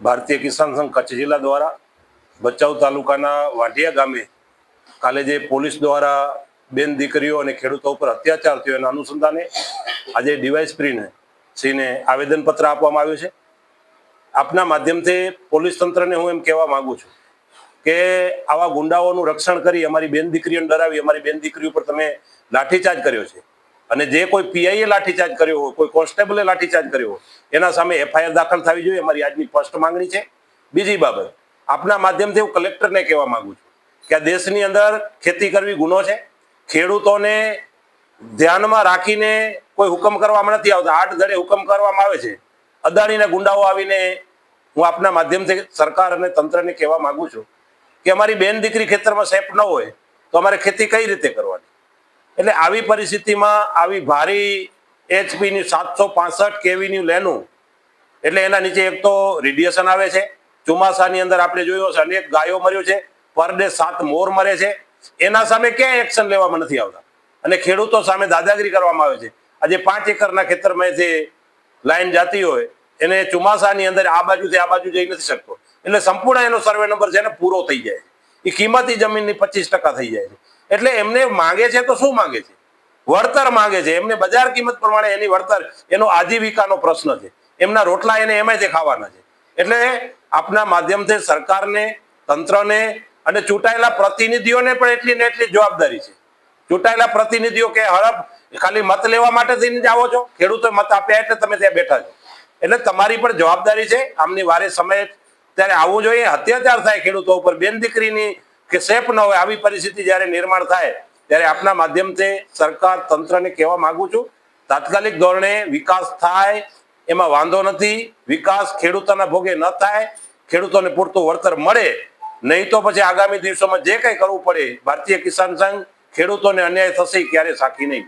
ભારતીય કિસાન સંઘ કચ્છ જિલ્લા દ્વારા ભચાઉ તાલુકાના વાંઢિયા ગામે કાલે જે પોલીસ દ્વારા બેન દીકરીઓ અને ખેડૂતો ઉપર અત્યાચાર થયો એના અનુસંધાને આજે ડીવાયસપીને શ્રીને આવેદનપત્ર આપવામાં આવ્યું છે. આપના માધ્યમથી પોલીસ તંત્રને હું એમ કહેવા માંગુ છું કે આવા ગુંડાઓનું રક્ષણ કરી અમારી બેન દીકરીઓને ડરાવી અમારી બેન દીકરી ઉપર તમે લાઠીચાર્જ કર્યો છે. અને જે કોઈ પીઆઈએ લાઠીચાર્જ કર્યો હોય, કોઈ કોન્સ્ટેબલે લાઠીચાર્જ કર્યો હોય, એના સામે એફઆઈઆર દાખલ થવી જોઈએ. અમારી આજની ફર્સ્ટ માંગણી છે. બીજી બાબત, આપના માધ્યમથી હું કલેક્ટરને કહેવા માંગુ છું કે આ દેશની અંદર ખેતી કરવી ગુનો છે. ખેડૂતોને ધ્યાનમાં રાખીને કોઈ હુકમ કરવામાં નથી આવતા. આઠ દડે હુકમ કરવામાં આવે છે. અદાણીના ગુંડાઓ આવીને હું આપના માધ્યમથી સરકાર અને તંત્રને કહેવા માંગુ છું કે અમારી બેન દીકરી ખેતરમાં સેફ ન હોય તો અમારે ખેતી કઈ રીતે કરવાની? એટલે આવી પરિસ્થિતિમાં આવી ભારી એચપીની સાતસો પાસઠ કેવીની લેનું, એટલે એના નીચે એક તો રેડિયેશન આવે છે. ચોમાસાની અંદર આપણે જોયું હશે, અનેક ગાયો મર્યો છે, પર ડે સાત મોર મરે છે. એના સામે ક્યાંય એક્શન લેવામાં નથી આવતા. અને ખેડૂતો સામે દાદાગીરી કરવામાં આવે છે. આજે પાંચ એકરના ખેતરમાં જે લાઈન જાતી હોય, એને ચોમાસાની અંદર આ બાજુથી આ બાજુ જઈ નથી શકતો. એટલે સંપૂર્ણ એનો સર્વે નંબર છે ને પૂરો થઈ જાય છે. એ કિંમતી જમીનની પચીસ ટકા થઈ જાય છે. એટલે એમને માંગે છે તો શું માંગે છે? વળતર માંગે છે. એમને બજાર કિંમત પ્રમાણે એની વળતર, એનો આજીવિકાનો પ્રશ્ન છે. એમના રોટલા એને એમાંથી ખાવાના છે. એટલે આપના માધ્યમથી સરકારને, તંત્રને અને ચૂંટાયેલા પ્રતિનિધિઓને પણ એટલી ને એટલી જવાબદારી છે. ચૂંટાયેલા પ્રતિનિધિઓ કે હડપ, ખાલી મત લેવા માટે થઈને જ આવો છો? ખેડૂતો મત આપ્યા એટલે તમે ત્યાં બેઠા છો. એટલે તમારી પણ જવાબદારી છે. આમની વારે સમયે ત્યારે આવવું જોઈએ. અત્યાચાર થાય ખેડૂતો ઉપર. બેન દીકરીની કે સેફ ન હોય, આવી પરિસ્થિતિ જ્યારે નિર્માણ થાય, ત્યારે આપના માધ્યમથી સરકાર તંત્રને કહેવા માંગુ છું, તાત્કાલિક ધોરણે વિકાસ થાય, એમાં વાંધો નથી. વિકાસ ખેડૂતોના ભોગે ન થાય, ખેડૂતોને પૂરતું વળતર મળે. નહીં તો પછી આગામી દિવસોમાં જે કંઈ કરવું પડે, ભારતીય કિસાન સંઘ ખેડૂતોને અન્યાય થશે ક્યારે સાખી નહીં